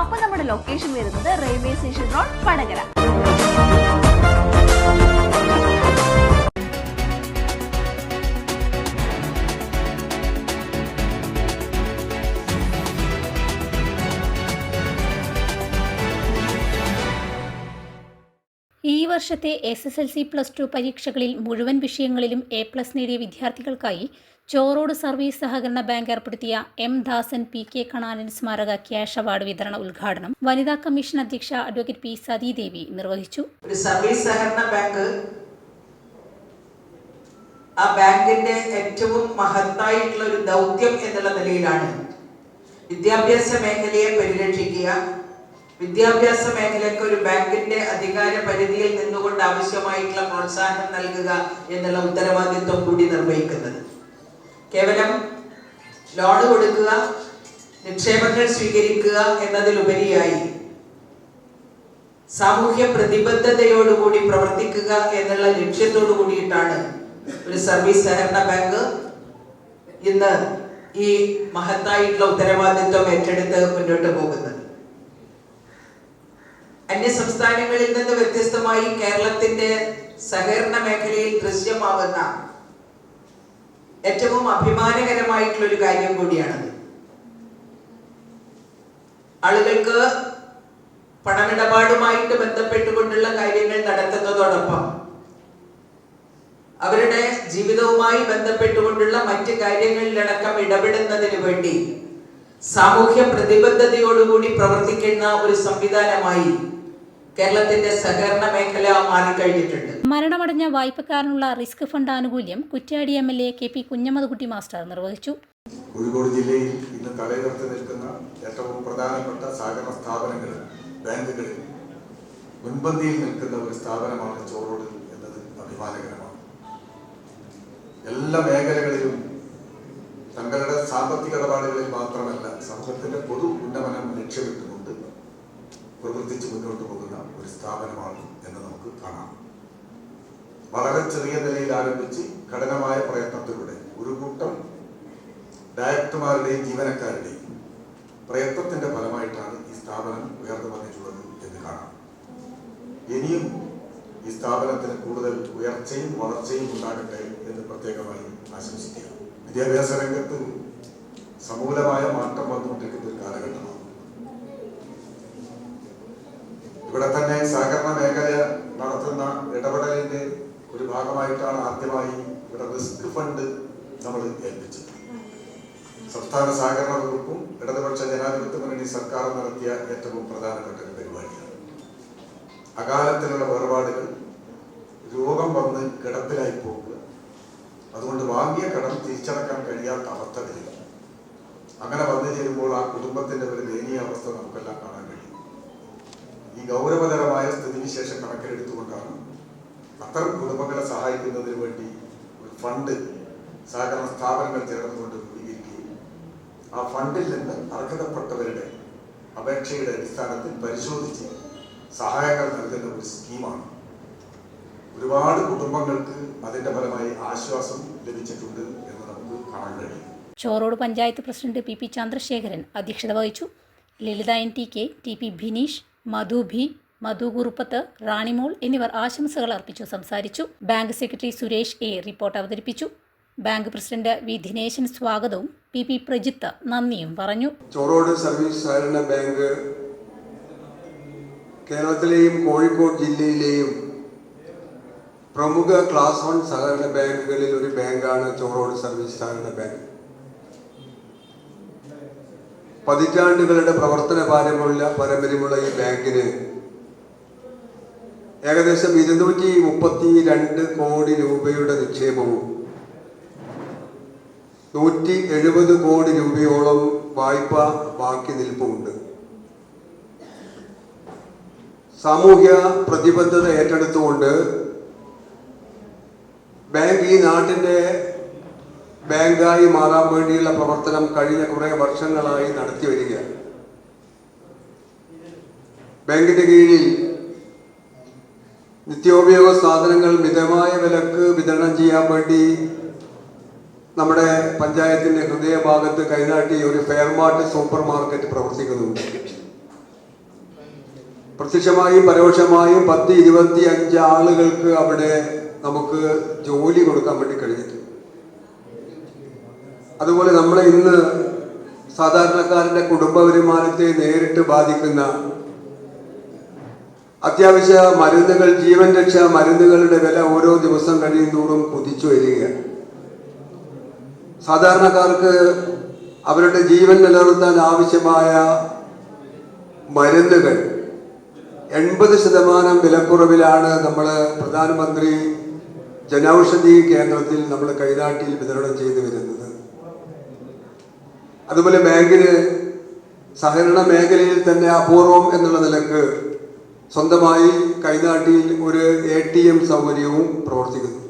അപ്പൊ നമ്മുടെ ലൊക്കേഷൻ വരുന്നത് റെയിൽവേ സ്റ്റേഷൻ റോഡ് വടകര. ഈ വർഷത്തെ S S L C plus two പരീക്ഷകളിൽ മുഴുവൻ വിഷയങ്ങളിലും എ പ്ലസ് നേടിയ വിദ്യാർത്ഥികൾക്കായി ചോറോഡ് സർവീസ് സഹകരണ ബാങ്ക് ഏർപ്പെടുത്തിയ M Dasan P K Kananan സ്മാരക ക്യാഷ് അവാർഡ് വിതരണ ഉദ്ഘാടനം വനിതാ കമ്മീഷൻ അധ്യക്ഷ അഡ്വക്കേറ്റ് പി സതീദേവി നിർവഹിച്ചു. സർവീസ് സഹകരണ ബാങ്ക് ആ ബാങ്കിന്റെ ഏറ്റവും മഹത്തായിട്ടുള്ള ഒരു ദൗത്യം എന്നുള്ള നിലയിലാണ്. വിദ്യാഭ്യാസ മേഖലയെ പരിരക്ഷിക്കുക വിദ്യാഭ്യാസ മേഖലയ്ക്ക് ഒരു ബാങ്കിന്റെ അധികാര പരിധിയിൽ നിന്നുകൊണ്ട് ആവശ്യമായിട്ടുള്ള പ്രോത്സാഹനം നൽകുക എന്നുള്ള ഉത്തരവാദിത്വം കൂടി നിർവഹിക്കുന്നത്. കേവലം ലോൺ കൊടുക്കുക നിക്ഷേപങ്ങൾ സ്വീകരിക്കുക എന്നതിലുപരിയായി സാമൂഹ്യ പ്രതിബദ്ധതയോടുകൂടി പ്രവർത്തിക്കുക എന്നുള്ള ലക്ഷ്യത്തോടു കൂടിയിട്ടാണ് ഒരു സർവീസ് സഹകരണ ബാങ്ക് ഇന്ന് ഈ മഹത്തായിട്ടുള്ള ഉത്തരവാദിത്വം ഏറ്റെടുത്ത് മുന്നോട്ട് പോകുന്നത്. അന്യ സംസ്ഥാനങ്ങളിൽ നിന്ന് വ്യത്യസ്തമായി കേരളത്തിന്റെ സഹകരണ മേഖലയിൽ ദൃശ്യമാവുന്ന ഏറ്റവും അഭിമാനകരമായിട്ടുള്ള ഒരു കാര്യം കൂടിയാണത്. ആളുകൾക്ക് പണമിടപാടുമായിട്ട് ബന്ധപ്പെട്ടുകൊണ്ടുള്ള കാര്യങ്ങൾ നടത്തുന്നതോടൊപ്പം അവരുടെ ജീവിതവുമായി ബന്ധപ്പെട്ടുകൊണ്ടുള്ള മറ്റ് കാര്യങ്ങളിലടക്കം ഇടപെടുന്നതിന് വേണ്ടി സാമൂഹ്യ പ്രതിബദ്ധതയോടുകൂടി പ്രവർത്തിക്കുന്ന ഒരു സംവിധാനമായി കേരളത്തിന്റെ സഹകരണ മേഖല മാറിക്കഴിഞ്ഞിട്ടുണ്ട് മരണമടഞ്ഞ വായ്പക്കാരനുള്ള റിസ്ക് ഫണ്ട് ആനുകൂല്യം Kuttiadi M L A K P Kunhammadkutty master നിർവഹിച്ചു. കോഴിക്കോട് ജില്ലയിൽ ഇന്ന് തലയുയർത്തി നിൽക്കുന്ന ഏറ്റവും പ്രധാനപ്പെട്ട സഹകരണ സ്ഥാപനങ്ങൾ ബാങ്കുകളിൽ മുൻപന്തിയിൽ നിൽക്കുന്ന ഒരു സ്ഥാപനമാണ് ചോറോട് എന്നത് അഭിമാനകരമാണ്. എല്ലാ മേഖലകളിലും തങ്ങളുടെ സാമ്പത്തിക ഇടപാടുകളിൽ മാത്രമല്ല സമൂഹത്തിന്റെ പൊതു ഉന്നമനം ലക്ഷ്യമിട്ടുകൊണ്ട് പ്രവർത്തിച്ച് മുന്നോട്ട് പോകുന്ന ഒരു സ്ഥാപനമാണ് എന്ന് നമുക്ക് കാണാം. വളരെ ചെറിയ നിലയിൽ ആരംഭിച്ച് കഠിനമായ പ്രയത്നത്തിലൂടെ ഒരു കൂട്ടം ഡയറക്ടർമാരുടെയും ജീവനക്കാരുടെയും പ്രയത്നത്തിന്റെ ഫലമായിട്ടാണ് ഈ സ്ഥാപനം ഉയർന്നു വന്നിട്ടുള്ളത് എന്ന് കാണാം. ഇനിയും ഈ സ്ഥാപനത്തിന് കൂടുതൽ ഉയർച്ചയും വളർച്ചയും ഉണ്ടാകട്ടെ എന്ന് പ്രത്യേകമായി ആശംസിക്കുക വിദ്യാഭ്യാസ രംഗത്ത് സമൂലമായ മാറ്റം വന്നുകൊണ്ടിരിക്കുന്ന ഒരു കാലഘട്ടമാണ്. ഇവിടെ തന്നെ സഹകരണ മേഖല നടത്തുന്ന ഇടപെടലിന്റെ ഒരു ഭാഗമായിട്ടാണ് ആദ്യമായി ഇവിടെ റിസ്ക് ഫണ്ട് നമ്മൾ ഏൽപ്പിച്ചത്. സംസ്ഥാന സഹകരണ വകുപ്പും ഇടതുപക്ഷ ജനാധിപത്യ മുന്നണി സർക്കാരും നടത്തിയ ഏറ്റവും പ്രധാനപ്പെട്ട ഒരു പരിപാടിയാണ്. അകാലത്തിലുള്ള വേർപാടുകൾ രോഗം വന്ന് കിടപ്പിലായി പോകുക അതുകൊണ്ട് വാങ്ങിയ കടം തിരിച്ചടക്കാൻ കഴിയാത്ത അവസ്ഥ വരിക. അങ്ങനെ വന്നു ചേരുമ്പോൾ ആ കുടുംബത്തിന്റെ ഒരു ദയനീയ അവസ്ഥ നമുക്കെല്ലാം കഴിയും ഈ ഗൗരവതരമായ സ്ഥിതിവിശേഷം കണക്കിലെടുത്തുകൊണ്ടാണ് അത്തരം കുടുംബങ്ങളെ സഹായിക്കുന്നതിന് വേണ്ടി ഒരു ഫണ്ട് സഹകരണ സ്ഥാപനങ്ങൾ ചേർന്നുകൊണ്ട് രൂപീകരിക്കുകയും ആ ഫണ്ടിൽ നിന്ന് അർഹതപ്പെട്ടവരുടെ അപേക്ഷയുടെ അടിസ്ഥാനത്തിൽ പരിശോധിച്ച് സഹായങ്ങൾ നൽകുന്ന ഒരു സ്കീമാണ്. ഒരുപാട് കുടുംബങ്ങൾക്ക് അതിന്റെ ഫലമായി ആശ്വാസം ലഭിച്ചിട്ടുണ്ട് എന്ന് നമുക്ക് കാണാൻ കഴിയും. Chorode panchayat president P P Chandrasekharan അധ്യക്ഷത വഹിച്ചു. Lalitha N T K T P Bineesh Madhu ഭി മധു കുറുപ്പത്ത് റാണിമോൾ എന്നിവർ ആശംസകൾ അർപ്പിച്ചു സംസാരിച്ചു. Bank secretary Suresh A report അവതരിപ്പിച്ചു. Bank president V. ദിനേശൻ സ്വാഗതവും പി. പി. പ്രജിത്ത് നന്ദിയും പറഞ്ഞു. ചോറോട് സർവീസ് സഹകരണ ബാങ്ക് കേരളത്തിലെയും കോഴിക്കോട് ജില്ലയിലെയും പ്രമുഖ ക്ലാസ് വൺ സഹകരണ ബാങ്കുകളിൽ ഒരു ബാങ്കാണ് ചോറോട് സർവീസ് സഹകരണ ബാങ്ക്. പതിറ്റാണ്ടുകളുടെ പ്രവർത്തന പാരമുള്ള പാരമ്പര്യമുള്ള ഈ ബാങ്കിന് ഏകദേശം ഇരുന്നൂറ്റി മുപ്പത്തി രണ്ട് കോടി രൂപയുടെ നിക്ഷേപവും നൂറ്റി എഴുപത് കോടി രൂപയോളം വായ്പ ബാക്കി നിൽപ്പുമുണ്ട് സാമൂഹ്യ പ്രതിബദ്ധത ഏറ്റെടുത്തുകൊണ്ട് ബാങ്ക് ഈ നാട്ടിന്റെ ബാങ്കായി മാറാൻ വേണ്ടിയുള്ള പ്രവർത്തനം കഴിഞ്ഞ കുറേ വർഷങ്ങളായി നടത്തി വരികയാണ് ബാങ്കിന്റെ കീഴിൽ നിത്യോപയോഗ സാധനങ്ങൾ മിതമായ വിലക്ക് വിതരണം ചെയ്യാൻ വേണ്ടി നമ്മുടെ പഞ്ചായത്തിന്റെ ഹൃദയഭാഗത്ത് കൈനാട്ടി ഒരു ഫെയർമാർട്ട് സൂപ്പർ മാർക്കറ്റ് പ്രവർത്തിക്കുന്നുണ്ട്. പ്രത്യക്ഷമായും പരോക്ഷമായും പത്ത് ഇരുപത്തി അഞ്ച് ആളുകൾക്ക് അവിടെ നമുക്ക് ജോലി കൊടുക്കാൻ വേണ്ടി കഴിഞ്ഞിട്ടുണ്ട്. അതുപോലെ നമ്മൾ ഇന്ന് സാധാരണക്കാരന്റെ കുടുംബ വരുമാനത്തെ നേരിട്ട് ബാധിക്കുന്ന അത്യാവശ്യ മരുന്നുകൾ ജീവൻ രക്ഷാ മരുന്നുകളുടെ വില ഓരോ ദിവസം കഴിയുന്തോറും കുതിച്ചു വരികയാണ്. സാധാരണക്കാർക്ക് അവരുടെ ജീവൻ നിലനിർത്താൻ ആവശ്യമായ മരുന്നുകൾ എൺപത് ശതമാനം വിലക്കുറവിലാണ് നമ്മൾ പ്രധാനമന്ത്രി ജനൌഷധി കേന്ദ്രത്തിൽ നമ്മൾ കൈനാട്ടിൽ വിതരണം ചെയ്തു വരുന്നത്. അതുപോലെ ബാങ്കിന് സഹകരണ മേഖലയിൽ തന്നെ അപൂർവം എന്നുള്ള നിലയ്ക്ക് സ്വന്തമായി കൈനാട്ടിയിൽ ഒരു എ ടി എം സൗകര്യവും പ്രവർത്തിക്കുന്നു.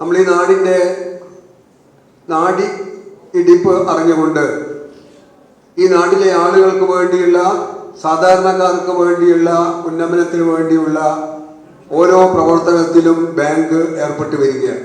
നമ്മൾ ഈ നാടിന്റെ നാടി ഇടിപ്പ് അറിഞ്ഞുകൊണ്ട് ഈ നാട്ടിലെ ആളുകൾക്ക് വേണ്ടിയുള്ള സാധാരണക്കാർക്ക് വേണ്ടിയുള്ള ഉന്നമനത്തിന് വേണ്ടിയുള്ള ഓരോ പ്രവർത്തനത്തിലും ബാങ്ക് ഏർപ്പെട്ടു വരികയാണ്.